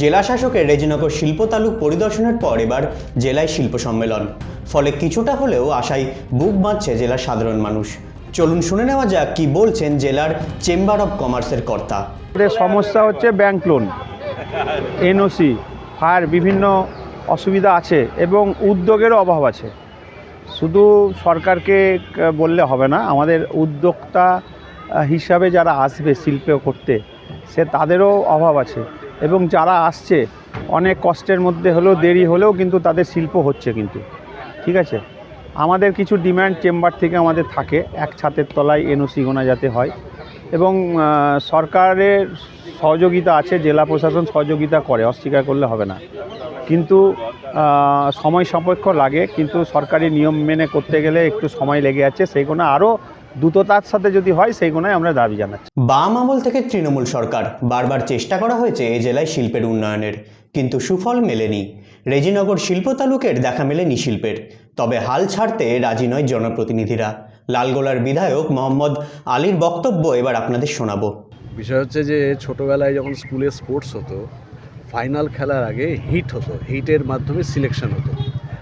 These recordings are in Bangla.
জেলা শাসকের রেজিনগর শিল্প তালুক পরিদর্শনের পর এবার জেলায় শিল্প সম্মেলন। ফলে কিছুটা হলেও আশায় বুক বাঁধছে জেলার সাধারণ মানুষ। চলুন শুনে নেওয়া যাক কি বলছেন জেলার চেম্বার অব কমার্সের কর্তা। সমস্যা হচ্ছে ব্যাংক লোন এনওসি ফায়ার বিভিন্ন অসুবিধা আছে এবং উদ্যোগেরও অভাব আছে। শুধু সরকারকে বললে হবে না, আমাদের উদ্যোক্তা হিসাবে যারা আসবে শিল্প করতে, সে তাদেরও অভাব আছে। এবং যারা আসছে, অনেক কষ্টের মধ্যে হলেও দেরি হলেও কিন্তু তাদের শিল্প হচ্ছে কিন্তু। ঠিক আছে? আমাদের কিছু ডিম্যান্ড চেম্বার থেকে আমাদের থাকে, এক ছাতের তলায় এনওসি গোনা যাতে হয়। এবং সরকারের সহযোগিতা আছে, জেলা প্রশাসন সহযোগিতা করে, অস্বীকার করলে হবে না। কিন্তু সময় সাপেক্ষ লাগে, কিন্তু সরকারি নিয়ম মেনে করতে গেলে একটু সময় লেগে যাচ্ছে সেই কোনো আরও দ্রুততার সাথে যদি হয় সেই কোনায় আমরা দাবি জানাচ্ছি। বাম আমল থেকে তৃণমূল সরকার। বারবার চেষ্টা করা হয়েছে এই জেলায় শিল্পের উন্নয়নের। কিন্তু সুফল মেলেনি। রেজিনগর শিল্প তালুকের দেখা মেলেনি শিল্পের। তবে হাল ছাড়তে রাজি নয় জনপ্রতিনিধিরা। লালগোলার বিধায়ক মোহাম্মদ আলীর বক্তব্য এবার আপনাদের শোনাবো। বিষয় হচ্ছে যে ছোটোবেলায় যখন স্কুলে স্পোর্টস হতো ফাইনাল খেলার আগে হিট হতো হিটের মাধ্যমে সিলেকশন হতো।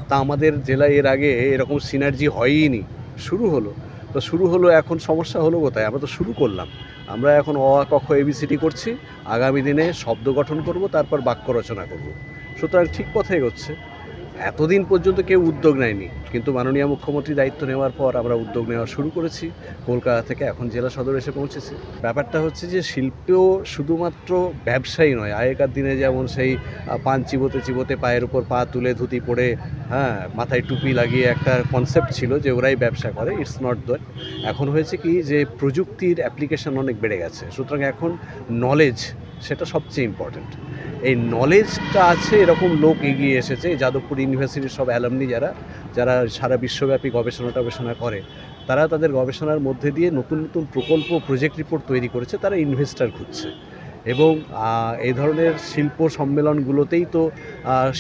তা আমাদের জেলায় এর আগে এরকম সিনার্জি হয়ইনি শুরু হলো। তো শুরু হলো এখন সমস্যা হলো কোথায়? আমরা তো শুরু করলাম। আমরা এখন অ আ, ক এবিসিডি করছি। আগামী দিনে শব্দ গঠন করব তারপর বাক্য রচনা করব। সুতরাং ঠিক পথে এগোচ্ছে। এতদিন পর্যন্ত কেউ উদ্যোগ নেয়নি। কিন্তু মাননীয় মুখ্যমন্ত্রী দায়িত্ব নেওয়ার পর আমরা উদ্যোগ নেওয়া শুরু করেছি। কলকাতা থেকে এখন জেলা সদর এসে পৌঁছেছে। ব্যাপারটা হচ্ছে যে শিল্প শুধুমাত্র ব্যবসায়ী নয় আগেকার দিনে যেমন সেই পান চিবোতে চিবোতে পায়ের উপর পা তুলে ধুতি পরে হ্যাঁ মাথায় টুপি লাগিয়ে একটা কনসেপ্ট ছিল যে ওরাই ব্যবসা করে ইটস নট দ্যাট এখন হয়েছে কি যে প্রযুক্তির অ্যাপ্লিকেশন অনেক বেড়ে গেছে, সুতরাং এখন নলেজ সেটা সবচেয়ে ইম্পর্ট্যান্ট এই নলেজটা আছে, এরকম লোক এগিয়ে এসেছে যাদবপুর ইউনিভার্সিটির সব অ্যালামনি যারা যারা সারা বিশ্বব্যাপী গবেষণা টবেষণা করে, তারা তাদের গবেষণার মধ্যে দিয়ে নতুন নতুন প্রকল্প প্রজেক্ট রিপোর্ট তৈরি করেছে, তারা ইনভেস্টার খুঁজছে। এবং এই ধরনের শিল্প সম্মেলনগুলোতেই তো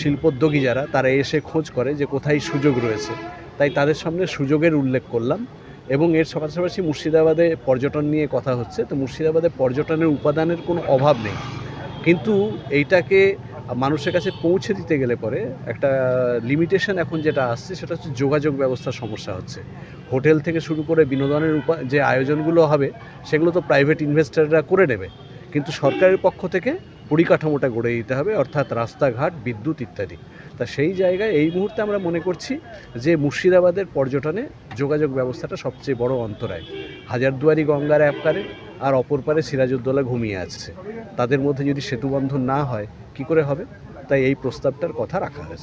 শিল্পোদ্যোগী যারা, তারা এসে খোঁজ করে যে কোথায় সুযোগ রয়েছে। তাই তাদের সামনে সুযোগের উল্লেখ করলাম এবং এর পাশাপাশি মুর্শিদাবাদে পর্যটন নিয়ে কথা হচ্ছে। তো মুর্শিদাবাদে পর্যটনের উপাদানের কোনো অভাব নেই। কিন্তু এইটাকে মানুষের কাছে পৌঁছে দিতে গেলে পরে একটা লিমিটেশন এখন যেটা আসছে, সেটা হচ্ছে যোগাযোগ ব্যবস্থার সমস্যা হচ্ছে। হোটেল থেকে শুরু করে বিনোদনের উপা, যে আয়োজনগুলো হবে, সেগুলো তো প্রাইভেট ইনভেস্টাররা করে নেবে। কিন্তু সরকারের পক্ষ থেকে পরিকাঠামোটা গড়ে দিতে হবে, অর্থাৎ রাস্তাঘাট, বিদ্যুৎ ইত্যাদি। তা সেই জায়গায় এই মুহূর্তে আমরা মনে করছি যে মুর্শিদাবাদের পর্যটনে যোগাযোগ ব্যবস্থাটা সবচেয়ে বড় অন্তরায়। হাজারদুয়ারি গঙ্গার পারে আর অপর পারে সিরাজউদ্দৌলা ঘুমিয়ে আছে তাদের মধ্যে যদি সেতুবন্ধন না হয়, কি করে হবে? তাই এই প্রস্তাবটার কথা রাখা হয়েছে।